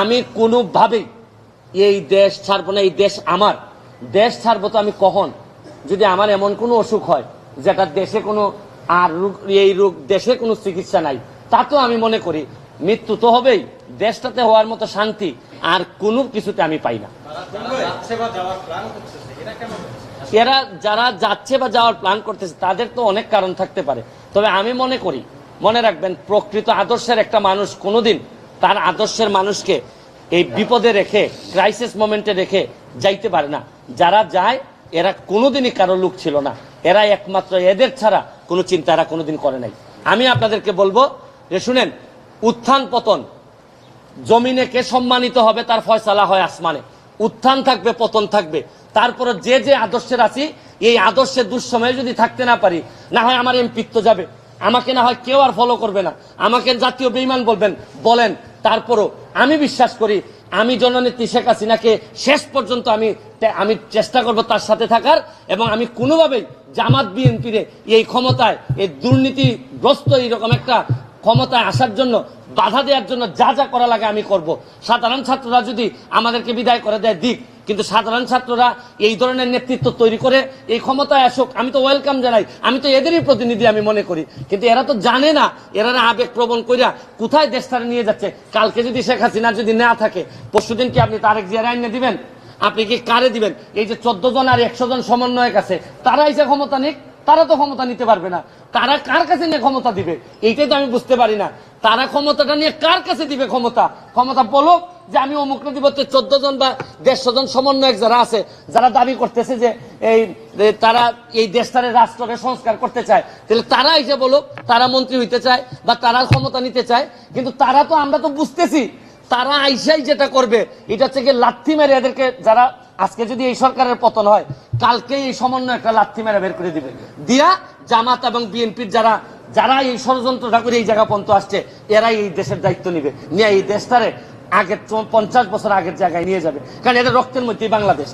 আমি কোনোভাবেই এই দেশ ছাড়বো না, এই দেশ আমার। দেশ ছাড়বো তো আমি কখন? যদি আমার এমন কোনো অসুখ হয়, যেটা দেশে কোনো আর রোগ, এই রোগ দেশে কোনো চিকিৎসা নাই, তা তো আমি মনে করি, মৃত্যু তো হবেই, দেশটাতে হওয়ার মতো শান্তি আর কোনো কিছুতে আমি পাই না। এরা যারা যাচ্ছে বা যাওয়ার প্ল্যান করতেছে, তাদের তো অনেক কারণ থাকতে পারে। তবে আমি মনে করি, মনে রাখবেন, প্রকৃত আদর্শের একটা মানুষ কোনোদিন তার আদর্শের মানুষকে এই বিপদে রেখে ক্রাইসিস মোমেন্টে রেখে যাইতে পারে না। যারা যায়, এরা কোনোদিনই কারও লোক ছিল না। এরা একমাত্র এদের ছাড়া কোনো চিন্তা এরা কোনোদিন করে নাই। আমি আপনাদেরকে বলব যে শুনেন, উত্থান পতন, জমিনে কে সম্মানিত হবে তার ফয়সালা হয় আসমানে। উত্থান থাকবে, পতন থাকবে। তারপরে যে যে আদর্শের আছি, এই আদর্শের দুঃসময়ে যদি থাকতে না পারি, না হয় আমার এমপিত্ব যাবে। আমাকে না হয় কেউ আর ফলো করবে না। আমাকে জাতীয় বেইমান বলবেন, বলেন তারপরও আমি বিশ্বাস করি, আমি জননেত্রী শেখ হাসিনাকে শেষ পর্যন্ত আমি আমি চেষ্টা করব তার সাথে থাকার এবং আমি কোনোভাবেই জামাত বিএনপির এই ক্ষমতায়, এই দুর্নীতিগ্রস্ত এইরকম একটা ক্ষমতায় আসার জন্য, বাধা দেওয়ার জন্য যা যা করা লাগে আমি করব। সাধারণ ছাত্ররা যদি আমাদেরকে বিদায় করে দেয়, দিক। কিন্তু সাধারণ ছাত্ররা এই ধরনের নেতৃত্ব তৈরি করে এই ক্ষমতায় আসুক, আমি তো ওয়েলকাম জানাই। আমি তো এদেরই প্রতিনিধি আমি মনে করি। কিন্তু এরা তো জানে না, এরা না আবেগ প্রবণ করিয়া কোথায় দেশটারে নিয়ে যাচ্ছে। কালকে যদি শেখ হাসিনা যদি না থাকে পরশুদিন কি আপনি তারেক জিয়ার আইনে দিবেন? আপনি কি কারে দিবেন? এই যে চোদ্দ জন আর একশো জন সমন্বয়ক আছে তারা এসে ক্ষমতা নিক, তারা তো ক্ষমতা নিতে পারবে না। তারা কার কাছে নিয়ে ক্ষমতা দিবে? এইটাই তো আমি বুঝতে পারি না। তারা ক্ষমতাটা নিয়ে কার কাছে দিবে ক্ষমতা? ক্ষমতা বলো যে আমি অমুক দিব চোদ্দ জন বা দেড়শো জন সমন্বয়ক যারা আছে, যারা দাবি করতেছে যে এই তারা এই দেশটারে রাষ্ট্রকে সংস্কার করতে চায়, তাহলে তারা এসে বলো, তারা মন্ত্রী হইতে চায় বা তারা ক্ষমতা নিতে চায়, কিন্তু তারা তো, আমরা তো বুঝতেছি তারা আইসাই যেটা করবে, এটা থেকে লাথি মেরে এদেরকে যারা আজকে যদি এই সরকারের পতন হয় কালকে এই সমন্বয় একটা লাথি মেরে বের করে দিবে। দিয়া জামাত এবং বিএনপির যারা যারা এই ষড়যন্ত্রটা করে এই জায়গা পর্যন্ত আসছে, এরাই এই দেশের দায়িত্ব নিবে। নিয়ে এই দেশটারে আগের পঞ্চাশ বছর আগের জায়গায় নিয়ে যাবে। কারণ এটা রক্তের মধ্যেই বাংলাদেশ।